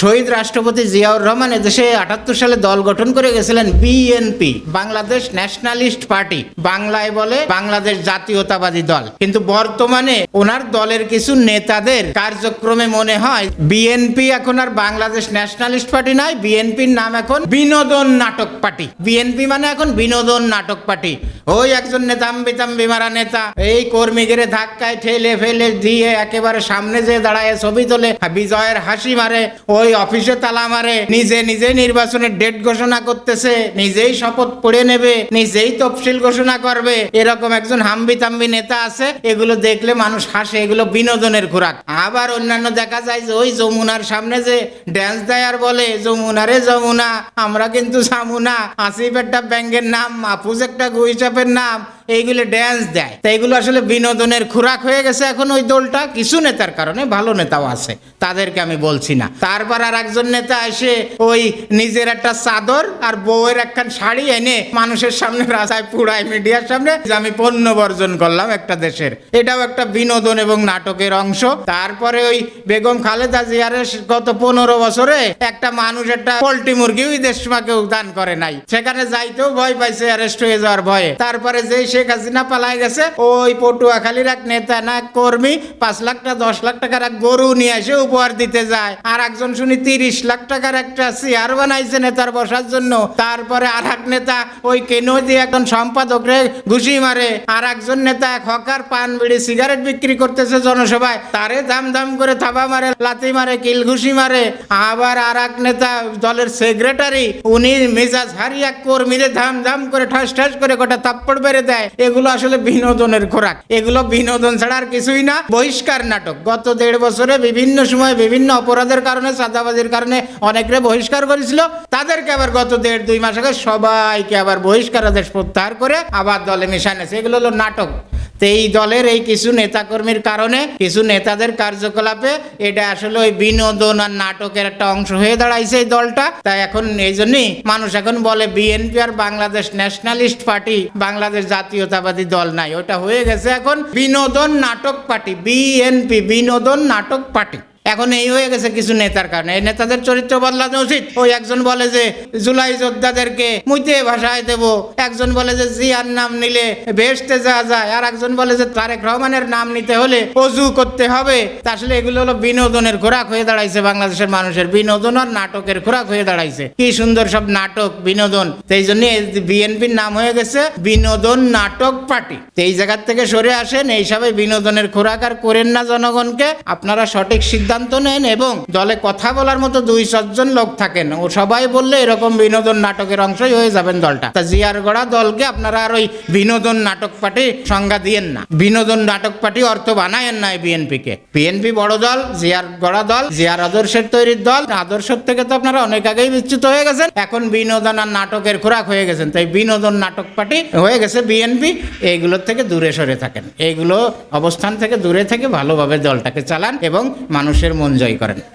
শহীদ রাষ্ট্রপতি জিয়াউর রহমান এদেশে আটাত্তর সালে দল গঠন করে গেছিলেন বিএনপি বাংলাদেশ ন্যাশনালিস্ট পার্টি। বাংলায় বলে বাংলাদেশ জাতীয়তাবাদী দল। কিন্তু বর্তমানে ওনার দলের কিছু নেতাদের কার্যক্রমে মনে হয় বিএনপি এখন আর বাংলাদেশ ন্যাশনালিস্ট পার্টি নয় বিএনপির নাম এখন বিনোদন নাটক পার্টি। বিএনপি মানে এখন বিনোদন নাটক পার্টি। ওই একজন নেতাম্বি তাম্বি মারা নেতা, এই কর্মী কর্মীগিরে ধাক্কায় ঠেলে ফেলে দিয়ে একেবারে সামনে যেয়ে দাঁড়ায়, ছবি তোলে বিজয়ের হাসি মারে, ওই অফিসে তালা মারে, নিজে নিজে নির্বাচনের ডেট ঘোষণা করতেছে, নিজেই শপথ পড়ে নেবে, নিজেই তফসিল ঘোষণা করবে। এরকম একজন হাম্বি তাম্বি নেতা আছে, এগুলো দেখলে মানুষ হাসে, এগুলো বিনোদনের খোরাক। আবার অন্যান্য দেখা যায় যে ওই যমুনার সামনে যে ড্যান্স দেয় আর বলে যমুনা রে যমুনা, আমরা কিন্তু সামুনা আসিফ একটা ব্যাংকের নাম, মাহফুজ একটা গুইচাপের নাম এইগুলো ড্যান্স দেয়। তো এইগুলো আসলে বিনোদনের খোরাক হয়ে গেছে এখন ওই দলটা। কিছু নেতার কারণে ভালো নেতাও আছে, তাদেরকে আমি বলছি না। তারপর আর একজন নেতা এসে ওই নিজের একটা চাদর আর বউয়ের একখান শাড়ি এনে মানুষের সামনে রাস্তায় পুড়ায় মিডিয়ার সামনে, যে আমি পণ্য বর্জন করলাম একটা দেশের। এটাও একটা বিনোদন এবং নাটকের অংশ। তারপরে ওই বেগম খালেদা জিয়ারের গত পনেরো বছরে একটা মানুষ একটা পোল্ট্রি মুরগি ওই দেশমাকেও দান করে নাই। সেখানে যাইতেও ভয় পাইছে অ্যারেস্ট হয়ে যাওয়ার ভয়ে। তারপরে যেই শেখ হাসিনা পালাই গেছে। ওই পটুয়াখালীর এক নেতা, না কর্মী পাঁচ লাখ টাকা দশ লাখ টাকার এক গরু নিয়ে এসে উপহার দিতে যায়। আর একজন শুনি তিরিশ লাখ টাকার একটা চেয়ার বানাইছে নেতার বসার জন্য। তারপরে আর এক নেতা ওই কেন দিয়ে একজন সম্পাদকরে ঘুষি মারে। আর একজন নেতা এক হকার পান বিড়ি সিগারেট বিক্রি করতেছে জনসভায়। তারে দাম দাম করে থাবা মারে, লাথি মারে, কিল ঘুষি মারে। আবার আর এক নেতা দলের সেক্রেটারি উনি মেজাজ হারিয়া কর্মীরে ধাম ধাম করে ঠাস ঠাস করে গোটা থাপ্পড় বেড়ে দেয়। এগুলো আসলে বিনোদনের খোরাক। এগুলো বিনোদন ছাড়া আর কিছুই না, বহিষ্কার নাটক। গত দেড় বছরে বিভিন্ন সময় বিভিন্ন অপরাধের কারণে চাঁদাবাজির কারণে অনেকরে বহিষ্কার করেছিল। তাদেরকে আবার গত দেড় দুই মাস আগে সবাইকে আবার বহিষ্কার আদেশ প্রত্যাহার করে আবার দলে মিশানেছে এগুলো হলো নাটক। তো এই দলের এই কিছু নেতাকর্মীর কারণে, কিছু নেতাদের কার্যকলাপে এটা আসলে ওই বিনোদন আর নাটকের একটা অংশ হয়ে দাঁড়াইছে এই দলটা। তাই এখন এই জন্যই মানুষ এখন বলে বিএনপি আর বাংলাদেশ ন্যাশনালিস্ট পার্টি বাংলাদেশ জাতীয়তাবাদী দল নাই। ওটা হয়ে গেছে এখন বিনোদন নাটক পার্টি, বিএনপি বিনোদন নাটক পার্টি। এখন এই হয়ে গেছে কিছু নেতার কারণে। এই নেতাদের চরিত্র বদলানো উচিত। ওই একজন বলে যে, জুলাই যোদ্ধাদেরকে মুইতে ভাষায় দেব। একজন বলে যে, জিয়ার নাম নিলে বেহেশতে যাওয়া যায়। আর একজন বলে যে, তারেক রহমানের নাম নিতে হলে অজু করতে হবে। আসলে এগুলো হলো বিনোদনের খোরাক হয়ে দাঁড়াইছে বাংলাদেশের মানুষের। বিনোদন আর নাটকের খোরাক হয়ে দাঁড়াইছে। কি সুন্দর সব নাটক, বিনোদন। সেই জন্য বিএনপির নাম হয়ে গেছে বিনোদন নাটক পার্টি। এই জায়গার থেকে সরে আসেন। এইসবে বিনোদনের খোরাক আর করেন না জনগণকে। আপনারা সঠিক সিদ্ধান্ত নেন এবং দলে কথা বলার মতো দুই চারজন লোক থাকেন। ও সবাই বললে এরকম বিনোদন নাটকের অংশই হয়ে যাবেন দলটা। তা জিয়ার গড়া দলকে আপনারা আর ওই বিনোদন নাটক পার্টি সংজ্ঞা দিয়েন না। বিনোদন নাটক পার্টি অর্থ বানায়েন না বিএনপি কে বিএনপি বড় দল, জিয়ার গড়া দল, জিয়ার আদর্শের তৈরির দল। আদর্শের থেকে তো আপনারা অনেক আগেই বিচ্যুত হয়ে গেছেন। এখন বিনোদন আর নাটকের খোরাক হয়ে গেছেন। তাই বিনোদন নাটক পার্টি হয়ে গেছে বিএনপি। এইগুলোর থেকে দূরে সরে থাকেন। এইগুলো অবস্থান থেকে দূরে থেকে ভালোভাবে দলটাকে চালান এবং মানুষের মন জয় করেন